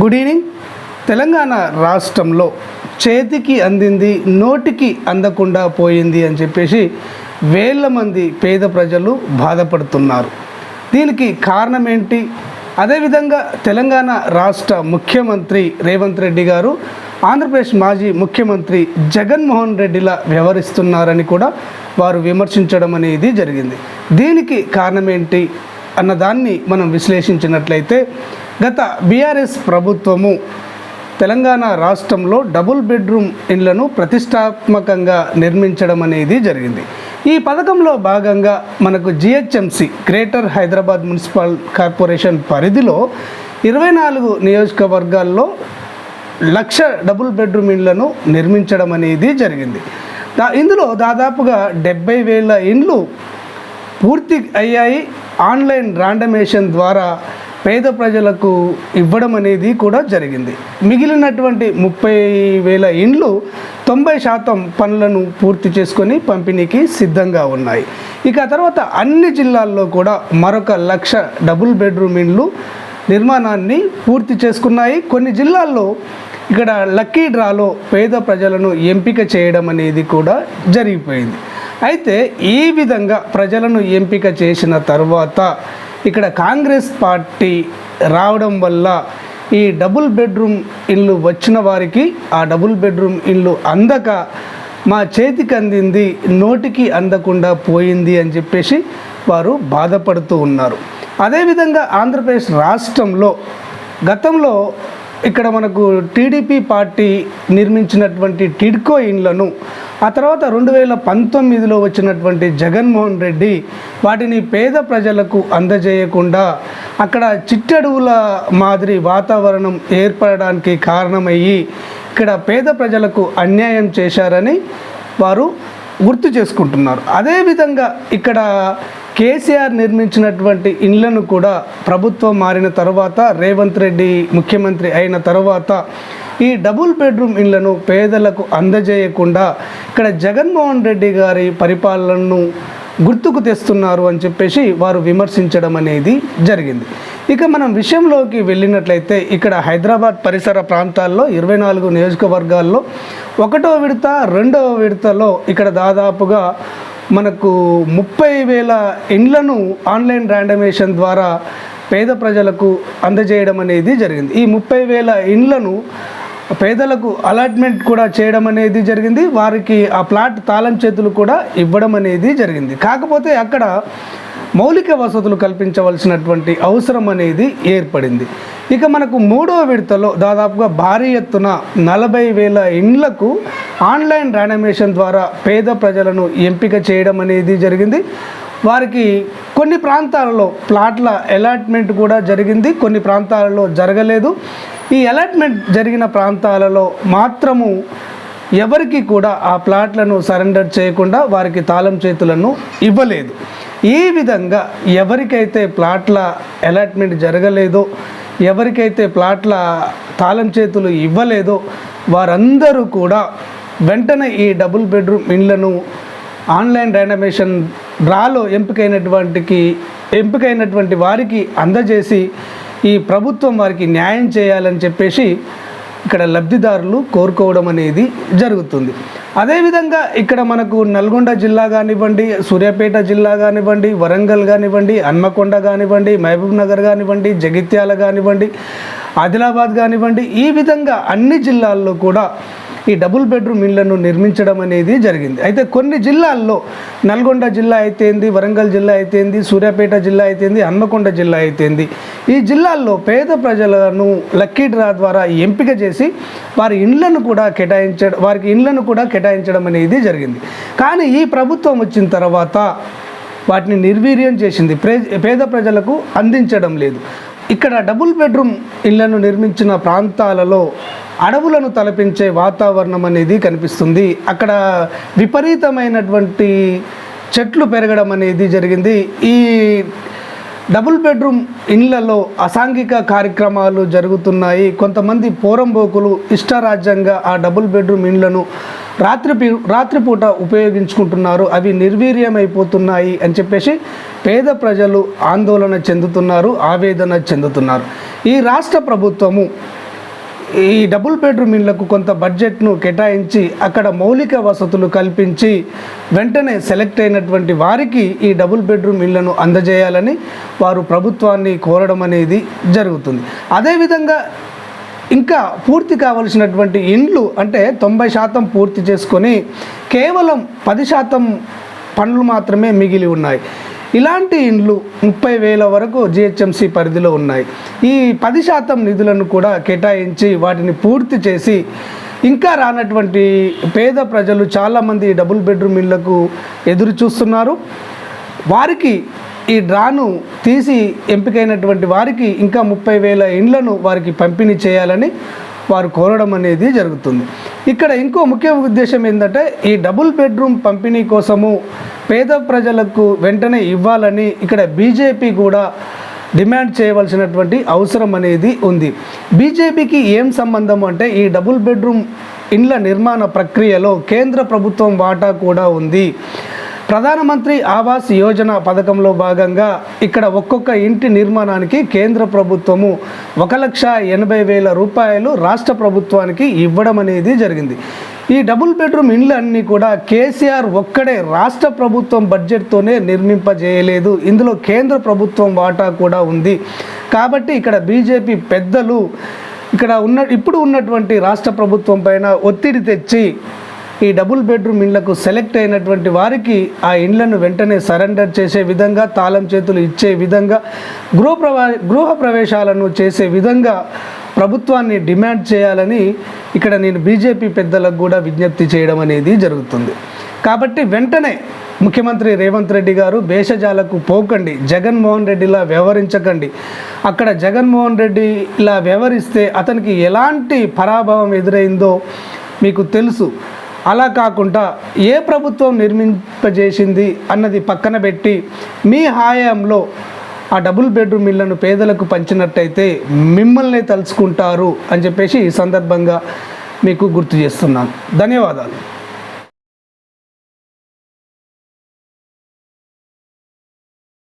Good evening Telangana రాష్ట్రంలో చేతికి అందింది నోటికి అందకుండా పోయింది అని చెప్పేసి వేల మంది పేద ప్రజలు బాధపడుతున్నారు. దీనికి కారణం ఏంటి అదేవిధంగా తెలంగాణ రాష్ట్ర ముఖ్యమంత్రి రేవంత్ రెడ్డి గారు ఆంధ్రప్రదేశ్ మాజీ ముఖ్యమంత్రి జగన్మోహన్ రెడ్డిలా వ్యవహరిస్తున్నారని కూడా వారు విమర్శించడం అనేది జరిగింది. దీనికి కారణం ఏంటి అన్నదాన్ని మనం విశ్లేషించినట్లయితే గత బీఆర్ఎస్ ప్రభుత్వము తెలంగాణ రాష్ట్రంలో డబుల్ బెడ్రూమ్ ఇండ్లను ప్రతిష్టాత్మకంగా నిర్మించడం అనేది జరిగింది. ఈ పథకంలో భాగంగా మనకు GHMC greater Hyderabad municipal corporation పరిధిలో ఇరవై నాలుగు నియోజకవర్గాల్లో లక్ష డబుల్ బెడ్రూమ్ ఇండ్లను నిర్మించడం అనేది జరిగింది. దా ఇందులో దాదాపుగా డెబ్బై వేల ఇండ్లు పూర్తి అయ్యాయి. ఆన్లైన్ రాండమేషన్ ద్వారా పేద ప్రజలకు ఇవ్వడం అనేది కూడా జరిగింది. మిగిలినటువంటి ముప్పై వేల ఇండ్లు తొంభై శాతం పనులను పూర్తి చేసుకొని పంపిణీకి సిద్ధంగా ఉన్నాయి. ఇక తర్వాత అన్ని జిల్లాల్లో కూడా మరొక లక్ష డబుల్ బెడ్రూమ్ ఇండ్లు నిర్మాణాన్ని పూర్తి చేసుకున్నాయి. కొన్ని జిల్లాల్లో ఇక్కడ లక్కీ డ్రాలో పేద ప్రజలను ఎంపిక చేయడం అనేది కూడా జరిగిపోయింది. అయితే ఈ విధంగా ప్రజలను ఎంపిక చేసిన తర్వాత ఇక్కడ కాంగ్రెస్ పార్టీ రావడం వల్ల ఈ డబుల్ బెడ్రూమ్ ఇల్లు వచ్చిన వారికి ఆ డబుల్ బెడ్రూమ్ ఇల్లు అందక మా చేతికి అందింది నోటికి అందకుండా పోయింది అని చెప్పేసి వారు బాధపడుతూ ఉన్నారు. అదేవిధంగా ఆంధ్రప్రదేశ్ రాష్ట్రంలో గతంలో ఇక్కడ మనకు టీడీపీ పార్టీ నిర్మించినటువంటి టిడ్కో ఇండ్లను ఆ తర్వాత రెండు వేల పంతొమ్మిదిలో వచ్చినటువంటి జగన్మోహన్ రెడ్డి వాటిని పేద ప్రజలకు అందజేయకుండా అక్కడ చిట్టడువుల మాదిరి వాతావరణం ఏర్పడడానికి కారణమయ్యి ఇక్కడ పేద ప్రజలకు అన్యాయం చేశారని వారు గుర్తు చేసుకుంటున్నారు. అదేవిధంగా ఇక్కడ కేసీఆర్ నిర్మించినటువంటి ఇండ్లను కూడా ప్రభుత్వం మారిన తర్వాత రేవంత్ రెడ్డి ముఖ్యమంత్రి అయిన తర్వాత ఈ డబుల్ బెడ్రూమ్ ఇళ్ళను పేదలకు అందజేయకుండా ఇక్కడ జగన్మోహన్ రెడ్డి గారి పరిపాలనను గుర్తుకు తెస్తున్నారు అని చెప్పేసి వారు విమర్శించడం అనేది జరిగింది. ఇక మనం విషయంలోకి వెళ్ళినట్లయితే ఇక్కడ హైదరాబాద్ పరిసర ప్రాంతాల్లో ఇరవై నాలుగు నియోజకవర్గాల్లో ఒకటో విడత రెండవ విడతలో ఇక్కడ దాదాపుగా మనకు ముప్పై వేల ఇండ్లను ఆన్లైన్ ర్యాండమేషన్ ద్వారా పేద ప్రజలకు అందజేయడం అనేది జరిగింది. ఈ ముప్పై వేల ఇండ్లను పేదలకు అలాట్మెంట్ కూడా చేయడం అనేది జరిగింది. వారికి ఆ ప్లాట్ తాళం చేతులు కూడా ఇవ్వడం అనేది జరిగింది. కాకపోతే అక్కడ మౌలిక వసతులు కల్పించవలసినటువంటి అవసరం అనేది ఏర్పడింది. ఇక మనకు మూడో విడతలో దాదాపుగా భారీ ఎత్తున నలభై వేల ఇండ్లకు ఆన్లైన్ ర్యానమేషన్ ద్వారా పేద ప్రజలను ఎంపిక చేయడం అనేది జరిగింది. వారికి కొన్ని ప్రాంతాలలో ప్లాట్ల అలాట్మెంట్ కూడా జరిగింది. కొన్ని ప్రాంతాలలో జరగలేదు. ఈ అలాట్మెంట్ జరిగిన ప్రాంతాలలో మాత్రము ఎవరికి కూడా ఆ ప్లాట్లను సరెండర్ చేయకుండా వారికి తాళం చేతులను ఇవ్వలేదు. ఈ విధంగా ఎవరికైతే ప్లాట్ల అలాట్మెంట్ జరగలేదో ఎవరికైతే ప్లాట్ల తాళం చేతులు ఇవ్వలేదో వారందరూ కూడా వెంటనే ఈ డబుల్ బెడ్రూమ్ ఇండ్లను ఆన్లైన్ డైనమేషన్ డ్రాలో ఎంపికైనటువంటికి ఎంపికైనటువంటి వారికి అందజేసి ఈ ప్రభుత్వం వారికి న్యాయం చేయాలని చెప్పేసి ఇక్కడ లబ్ధిదారులు కోరుకోవడం అనేది జరుగుతుంది. అదేవిధంగా ఇక్కడ మనకు నల్గొండ జిల్లా కానివ్వండి సూర్యాపేట జిల్లా కానివ్వండి వరంగల్ కానివ్వండి హన్మకొండ కానివ్వండి మహబూబ్ నగర్ కానివ్వండి జగిత్యాల కానివ్వండి ఆదిలాబాద్ కానివ్వండి ఈ విధంగా అన్ని జిల్లాల్లో కూడా ఈ డబుల్ బెడ్రూమ్ ఇళ్ళను నిర్మించడం అనేది జరిగింది. అయితే కొన్ని జిల్లాల్లో నల్గొండ జిల్లా అయితేంది వరంగల్ జిల్లా అయితేంది సూర్యాపేట జిల్లా అయితేంది హన్మకొండ జిల్లా అయితేంది ఈ జిల్లాల్లో పేద ప్రజలను లక్కీ డ్రా ద్వారా ఎంపిక చేసి వారి ఇండ్లను కూడా కేటాయించడం వారికి ఇండ్లను కూడా కేటాయించడం అనేది జరిగింది. కానీ ఈ ప్రభుత్వం వచ్చిన తర్వాత వాటిని నిర్వీర్యం చేసింది. పేద ప్రజలకు అందించడం లేదు. ఇక్కడ డబుల్ బెడ్రూమ్ ఇళ్ళను నిర్మించిన ప్రాంతాలలో అడవులను తలపించే వాతావరణం అనేది కనిపిస్తుంది. అక్కడ విపరీతమైనటువంటి చెట్లు పెరగడం అనేది జరిగింది. ఈ డబుల్ బెడ్రూమ్ ఇండ్లలో అసాంఘిక కార్యక్రమాలు జరుగుతున్నాయి. కొంతమంది పోరంబోకులు ఇష్టరాజ్యంగా ఆ డబుల్ బెడ్రూమ్ ఇండ్లను రాత్రి రాత్రిపూట ఉపయోగించుకుంటున్నారు. అవి నిర్వీర్యమైపోతున్నాయి అని చెప్పేసి పేద ప్రజలు ఆందోళన చెందుతున్నారు ఆవేదన చెందుతున్నారు. ఈ రాష్ట్ర ప్రభుత్వము ఈ డబుల్ బెడ్రూమ్ ఇళ్ళకు కొంత బడ్జెట్ను కేటాయించి అక్కడ మౌలిక వసతులు కల్పించి వెంటనే సెలెక్ట్ అయినటువంటి వారికి ఈ డబుల్ బెడ్రూమ్ ఇళ్ళను అందజేయాలని వారు ప్రభుత్వాన్ని కోరడం అనేది జరుగుతుంది. అదేవిధంగా ఇంకా పూర్తి కావలసినటువంటి ఇండ్లు అంటే తొంభై శాతం పూర్తి చేసుకొని కేవలం పది శాతం పనులు మాత్రమే మిగిలి ఉన్నాయి. ఇలాంటి ఇండ్లు ముప్పై వేల వరకు జిహెచ్ఎంసి పరిధిలో ఉన్నాయి. ఈ పది శాతం నిధులను కూడా కేటాయించి వాటిని పూర్తి చేసి ఇంకా రానటువంటి పేద ప్రజలు చాలామంది డబుల్ బెడ్రూమ్ ఇళ్ళకు ఎదురు చూస్తున్నారు. వారికి ఈ డ్రాను తీసి ఎంపికైనటువంటి వారికి ఇంకా ముప్పై వేల ఇండ్లను వారికి పంపిణీ చేయాలని వారు కోరడం అనేది జరుగుతుంది. ఇక్కడ ఇంకో ముఖ్య ఉద్దేశం ఏంటంటే ఈ డబుల్ బెడ్రూమ్ పంపిణీ కోసము పేద ప్రజలకు వెంటనే ఇవ్వాలని ఇక్కడ బీజేపీ కూడా డిమాండ్ చేయవలసినటువంటి అవసరం అనేది ఉంది. బీజేపీకి ఏం సంబంధం అంటే ఈ డబుల్ బెడ్రూమ్ ఇండ్ల నిర్మాణ ప్రక్రియలో కేంద్ర ప్రభుత్వం వాటా కూడా ఉంది. ప్రధానమంత్రి ఆవాస్ యోజన పథకంలో భాగంగా ఇక్కడ ఒక్కొక్క ఇంటి నిర్మాణానికి కేంద్ర ప్రభుత్వము ఒక లక్ష ఎనభై వేల రూపాయలు రాష్ట్ర ప్రభుత్వానికి ఇవ్వడం అనేది జరిగింది. ఈ డబుల్ బెడ్రూమ్ ఇండ్లు అన్నీ కూడా కేసీఆర్ ఒక్కడే రాష్ట్ర ప్రభుత్వం బడ్జెట్తోనే నిర్మింపజేయలేదు. ఇందులో కేంద్ర ప్రభుత్వం వాటా కూడా ఉంది. కాబట్టి ఇక్కడ బీజేపీ పెద్దలు ఇక్కడ ఉన్న ఇప్పుడు ఉన్నటువంటి రాష్ట్ర ప్రభుత్వం పైన ఒత్తిడి తెచ్చి ఈ డబుల్ బెడ్రూమ్ ఇండ్లకు సెలెక్ట్ అయినటువంటి వారికి ఆ ఇండ్లను వెంటనే సరెండర్ చేసే విధంగా తాళం చేతులు ఇచ్చే విధంగా గృహ ప్రవా గృహ ప్రవేశాలను చేసే విధంగా ప్రభుత్వాన్ని డిమాండ్ చేయాలని ఇక్కడ నేను బీజేపీ పెద్దలకు కూడా విజ్ఞప్తి చేయడం అనేది జరుగుతుంది. కాబట్టి వెంటనే ముఖ్యమంత్రి రేవంత్ రెడ్డి గారు భేషజాలకు పోకండి జగన్మోహన్ రెడ్డిలా వ్యవహరించకండి. అక్కడ జగన్మోహన్ రెడ్డి ఇలా వ్యవహరిస్తే అతనికి ఎలాంటి పరాభవం ఎదురైందో మీకు తెలుసు. అలా కాకుండా ఏ ప్రభుత్వం నిర్మింపజేసింది అన్నది పక్కన పెట్టి మీ హాయాంలో ఆ డబుల్ బెడ్రూమ్ ఇళ్ళను పేదలకు పంచినట్టయితే మిమ్మల్ని తలుచుకుంటారు అని చెప్పేసి ఈ సందర్భంగా మీకు గుర్తు చేస్తున్నాను. ధన్యవాదాలు.